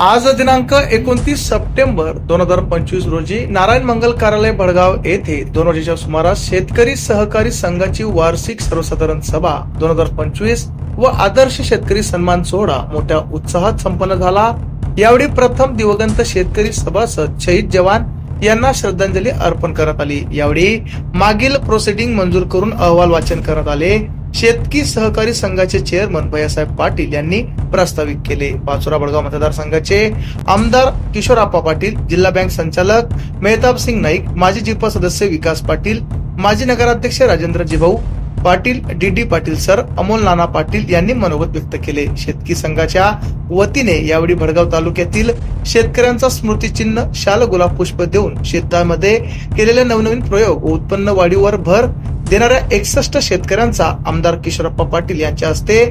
आज दिनांक एकोणतीस सप्टेंबर दोन हजार पंचवीस रोजी नारायण मंगल कार्यालय भडगाव येथे दोन वाजेच्या सुमारास शेतकरी सहकारी संघाची वार्षिक सर्वसाधारण सभा दोन हजार पंचवीस व आदर्श शेतकरी सन्मान सोहळा मोठ्या उत्साहात संपन्न झाला. यावेळी प्रथम दिवंगत शेतकरी सभासद शहीद जवान यांना श्रद्धांजली अर्पण करण्यात आली. यावेळी मागील प्रोसिडिंग मंजूर करून अहवाल वाचन करण्यात आले. शेतकी सहकारी संघाचे चेअरमन भैयासाहेब पाटील यांनी प्रास्ताविक केले. पाचोरा बडगाव मतदारसंघाचे आमदार किशोरप्पा पाटील जिल्हा बँक संचालक मेहताब सिंग नाईक माजी जिपा सदस्य विकास पाटील माजी नगराध्यक्ष Rajendra Jibhau Patil D D Patil sir Amol Nana Patil यांनी मनोगत व्यक्त केले. शेतकी संघाच्या वतीने यावेळी भडगाव तालुक्यातील शेतकऱ्यांचा स्मृतिचिन्ह शाल गुलाब पुष्प देऊन शेतामध्ये केलेले नवनवीन प्रयोग व उत्पन्न वाढीवर भर देणाऱ्या एकसष्ट शेतकऱ्यांचा आमदार किशोरप्पा पाटील यांच्या हस्ते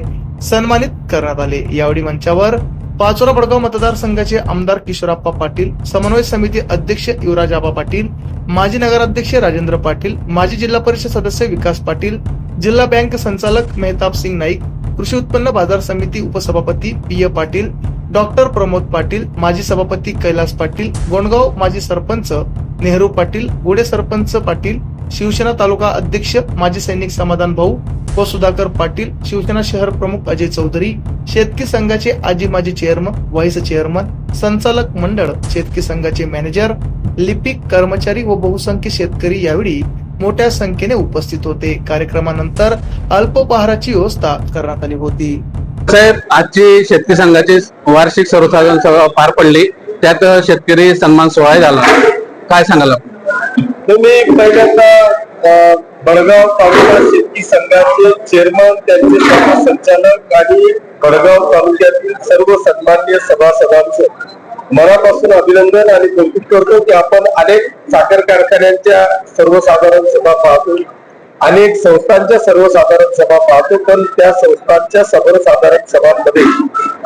सन्मानित करण्यात आले. यावेळी मंचावर पाचोरा बडगाव मतदारसंघाचे आमदार किशोरप्पा पाटील समन्वय समिती अध्यक्ष युवराज आबा पाटील माजी नगराध्यक्ष राजेंद्र पाटील माजी जिल्हा परिषद सदस्य विकास पाटील जिल्हा बँक संचालक मेहताब सिंग नाईक कृषी उत्पन्न बाजार समिती उपसभापती P A Patil doctor Pramod Patil माजी सभापती कैलास पाटील गोंडगाव माजी सरपंच नेहरू पाटील गुडे सरपंच पाटील शिवसेना तालुका अध्यक्ष माजी सैनिक समाधान भाऊ व सुधाकर पाटील शिवसेना शहर प्रमुख अजय चौधरी शेतकी संघाचे आजी माजी चेअरमन व्हाईस चेअरमन संचालक मंडळ शेतकी संघाचे मॅनेजर लिपिक कर्मचारी व बहुसंख्य शेतकरी यावेळी मोठ्या संख्येने उपस्थित होते. कार्यक्रमानंतर अल्पोपहाराची व्यवस्था करण्यात आली होती. साहेब आजची शेतकरी संघाची वार्षिक सर्वसाधारण सभा पार पडली. त्यात शेतकरी सन्मान सोहळा झाला. काय सांगाल आपण? तुम्ही पहिल्यांदा बडगाव तालुका शेतकी संघाचे चेअरमन त्यांचे सर्व संचालक आणि बडगाव तालुक्यातील सर्व सन्मान्य सभासदांचं मनापासून अभिनंदन आणि कौतुक करतो की आपण अनेक साखर कारखान्यांच्या सर्वसाधारण सभा पाहतो अनेक संस्थांच्या सर्वसाधारण सभा पाहतो पण त्या संस्थांच्या सर्वसाधारण सभांमध्ये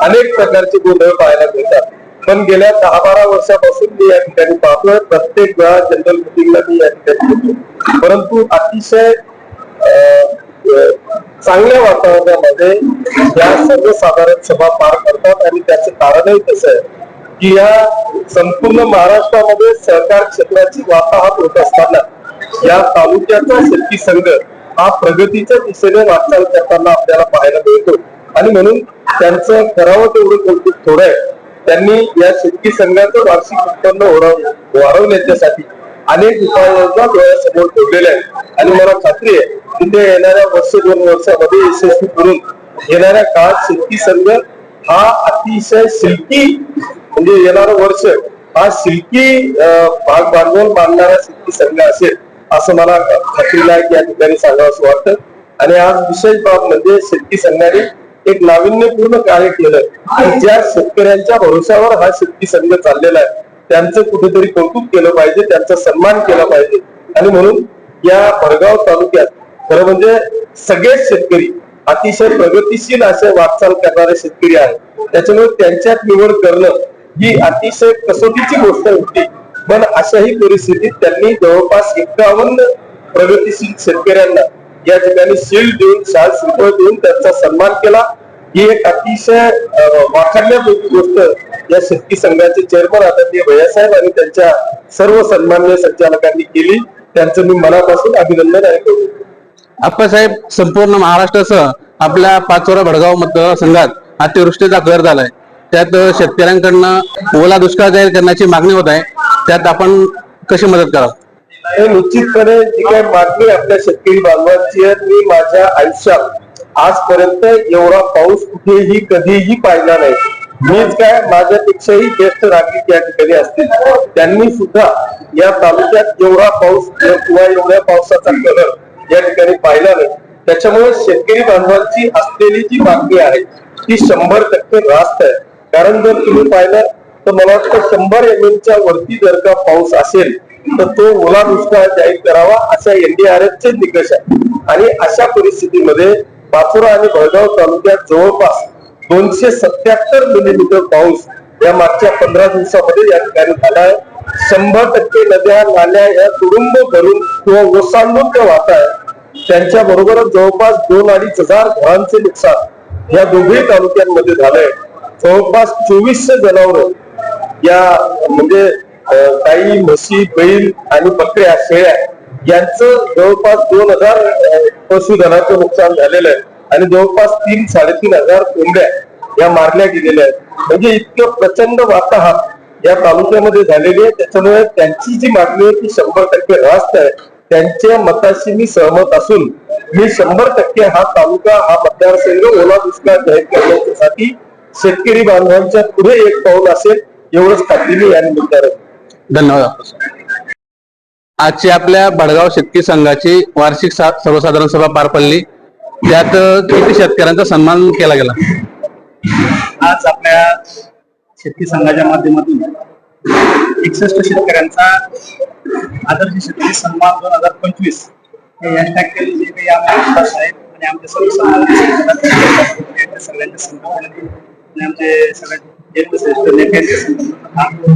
अनेक प्रकारचे गोंधळ पाहायला मिळतात पण गेल्या दहा बारा वर्षापासून मी या ठिकाणी पाहतोय. प्रत्येक वेळा जनरल मिटिंगला मी या ठिकाणी येतो. परंतु अतिशय अं, चांगल्या वातावरणामध्ये या सर्वसाधारण सभा पार करतात आणि त्याचं कारणही तसं आहे की या संपूर्ण महाराष्ट्रामध्ये सहकार क्षेत्राची वाताहत होत असताना या तालुक्याचा शेतकी संघ हा प्रगतीच्या दिशेने वाटचाल करताना आपल्याला पाहायला मिळतो. आणि म्हणून त्यांचं करावं तेवढं कौतुक थोडं आहे. त्यांनी या शेतकी संघाचं वार्षिक उत्पन्न वाढवण्याच्यासाठी अनेक उपाययोजना डोळ्यासमोर ठेवलेल्या आहेत. आणि मला खात्री आहे तिथे येणाऱ्या वर्ष दोन वर्षामध्ये यशस्वी करून येणाऱ्या काळात शेतकी संघ हा अतिशय शिल्की म्हणजे येणारं वर्ष हा शिल्की भाग बांधून बांधणारा शेतकी संघ असेल असं मला खात्रीलायक या ठिकाणी सांगावं असं वाटतं. आणि आज विशेष बाब म्हणजे शेतकी संघाने एक नाविन्यपूर्ण कार्य केलं ज्या शेतकऱ्यांच्या भरोशावर हा शेतकी संघ चाललेला आहे त्यांचं कुठेतरी कौतुक केलं पाहिजे त्यांचा सन्मान केला पाहिजे. आणि म्हणून या भडगाव तालुक्यात खरं म्हणजे सगळेच शेतकरी अतिशय प्रगतीशील असे वाटचाल करणारे शेतकरी आहेत. त्याच्यामुळे त्यांच्यात निवड करणं ही अतिशय कसोटीची गोष्ट होती. पण अशाही परिस्थितीत त्यांनी जवळपास एकावन्न प्रगतीशील शेतकऱ्यांना या ठिकाणी सील देऊन शाल देऊन त्यांचा सन्मान केला. ही एक अतिशय अं, गोष्ट या शेतकी संघाचे चेअरमन आदरणीय भैयासाहेब आणि त्यांच्या सर्व सन्मान्य संचालकांनी केली. त्यांचं मी मनापासून अभिनंदन आणि कौतुक आप्पासाहेब संपूर्ण महाराष्ट्रासह आपल्या पाचोरा भडगाव मतदारसंघात अतिवृष्टीचा घर झालाय. त्यात शेतकऱ्यांकडनं ओला दुष्काळ जाहीर करण्याची मागणी होत आहे. त्यात आपण कशी मदत करा हे निश्चितपणे जी काही मागणी आपल्या शेतकरी बांधवांची आहे मी माझ्या आयुष्यात आजपर्यंत एवढा पाऊस कुठेही कधीही पाहिला नाही. मीच काय माझ्यापेक्षाही ज्येष्ठ नागरिक या ठिकाणी असतील. त्यांनी सुद्धा या तालुक्यात एवढा पाऊस किंवा एवढ्या पावसाचा कलर या ठिकाणी पाहिला नाही. त्याच्यामुळे शेतकरी बांधवांची असलेली जी मागणी आहे ती शंभर टक्के रास्त आहे. कारण जर तुम्ही पाहिलं तर मला वाटतं शंभर एम च्या वरती जर का पाऊस असेल तर तो ओला दुष्काळ जाहीर करावा अशा एनडीआरएफ चे निकष आहे. आणि अशा परिस्थितीमध्ये पाचोरा आणि भळगाव तालुक्यात जवळपास दोनशे सत्याहत्तर मिलीमीटर पाऊस या मागच्या पंधरा दिवसामध्ये या ठिकाणी झाला आहे. शंभर टक्के नद्या नाल्या या तुडुंब भरून किंवा ओसांडून त्या वाहत आहे त्यांच्या बरोबरच जवळपास दोन अडीच हजार घरांचे नुकसान या दोघे तालुक्यांमध्ये झालंय. जवळपास चोवीसशे जनावर या म्हणजे गाई म्हशी बैल आणि बकऱ्या शेळ्या यांचं जवळपास दोन हजार पशुधनाचं नुकसान झालेलं आहे. आणि जवळपास तीन साडेतीन हजार कोंबड्या या मारल्या गेलेल्या आहेत. म्हणजे इतकं प्रचंड वाताहत या तालुक्यामध्ये झालेली आहे. त्याच्यामुळे त्यांची जी मागणी आहे ती शंभर टक्के रास्त आहे. त्यांच्या मताशी मी सहमत असून मी शंभर टक्के हा तालुका हा मतदारसंघ ओला दुष्काळ जाहीर करण्यासाठी शेतकरी बांधवांच्या पुढे एक पाऊल असेल एवढंच खात्री या निमित्तानं. धन्यवाद. आजची आपल्या भडगाव शेतकरी संघाची वार्षिक सर्वसाधारण सभा पार पडली. त्यात किती शेतकऱ्यांचा सन्मान केला गेला? आज आपल्या शेतकरी संघाच्या माध्यमातून एकसष्ट शेतकऱ्यांचा आदर्श शेतकरी सन्मान दोन हजार पंचवीस हे हॅशटॅग केले जे काही आमचे आमदार आणि आमचे सर्व सगळ्यांच्या संकल्पनेने आणि आमचे सगळ्या ज्येष्ठ श्रेष्ठ नेत्यांच्या